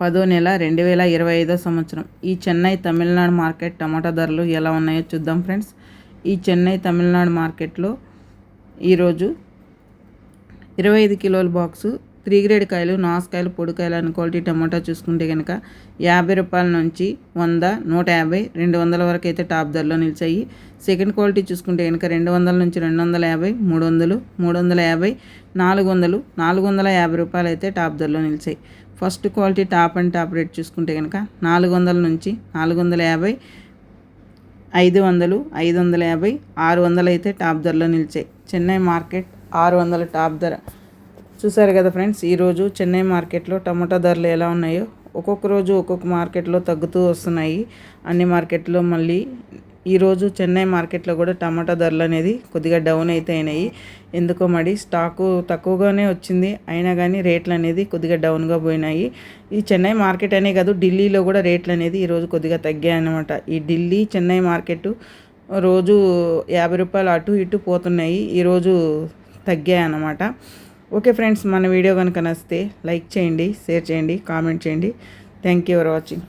పదో నెల రెండు వేల ఇరవై ఐదో సంవత్సరం. ఈ చెన్నై తమిళనాడు మార్కెట్ టమాటా ధరలు ఎలా ఉన్నాయో చూద్దాం ఫ్రెండ్స్. ఈ చెన్నై తమిళనాడు మార్కెట్లో ఈరోజు ఇరవై ఐదు కిలోల బాక్సు త్రీ గ్రేడ్ కాయలు నాసుకాయలు పొడికాయలు అని క్వాలిటీ టమాటా చూసుకుంటే కనుక యాభై రూపాయల నుంచి వంద నూట యాభై రెండు వందల వరకు అయితే టాప్ ధరలో నిలిచాయి. సెకండ్ క్వాలిటీ చూసుకుంటే కనుక రెండు వందల నుంచి రెండు వందల యాభై మూడు వందలు మూడు వందల యాభై నాలుగు వందలు నాలుగు వందల యాభై రూపాయలు అయితే టాప్ ధరలో నిలిచాయి. First quality top and top rate చూసుకుంటే కనుక నాలుగు వందల నుంచి నాలుగు వందల యాభై ఐదు వందలు ఐదు వందల యాభై ఆరు వందలు అయితే టాప్ ధరలో నిలిచాయి. చెన్నై మార్కెట్ ఆరు వందల టాప్ ధర. చూసారు కదా ఫ్రెండ్స్ ఈరోజు చెన్నై మార్కెట్లో టమాటా ధరలు ఎలా ఉన్నాయో ఒక్కొక్క రోజు ఒక్కొక్క మార్కెట్లో తగ్గుతూ వస్తున్నాయి. అన్ని మార్కెట్లో మళ్ళీ ఈరోజు చెన్నై మార్కెట్లో కూడా టమాటా ధరలు అనేది కొద్దిగా డౌన్ అయితే అయినాయి. ఎందుకో మరి స్టాకు తక్కువగానే వచ్చింది అయినా కానీ రేట్లు అనేది కొద్దిగా డౌన్గా పోయినాయి. ఈ చెన్నై మార్కెట్ అనే కాదు ఢిల్లీలో కూడా రేట్లు అనేది ఈరోజు కొద్దిగా తగ్గాయి అన్నమాట. ఈ ఢిల్లీ చెన్నై మార్కెట్ రోజు యాభై రూపాయలు అటు ఇటు పోతున్నాయి ఈరోజు తగ్గాయి అన్నమాట. ఓకే ఫ్రెండ్స్ మన వీడియో కనుక నచ్చితే లైక్ చేయండి షేర్ చేయండి కామెంట్ చేయండి. Thank you for watching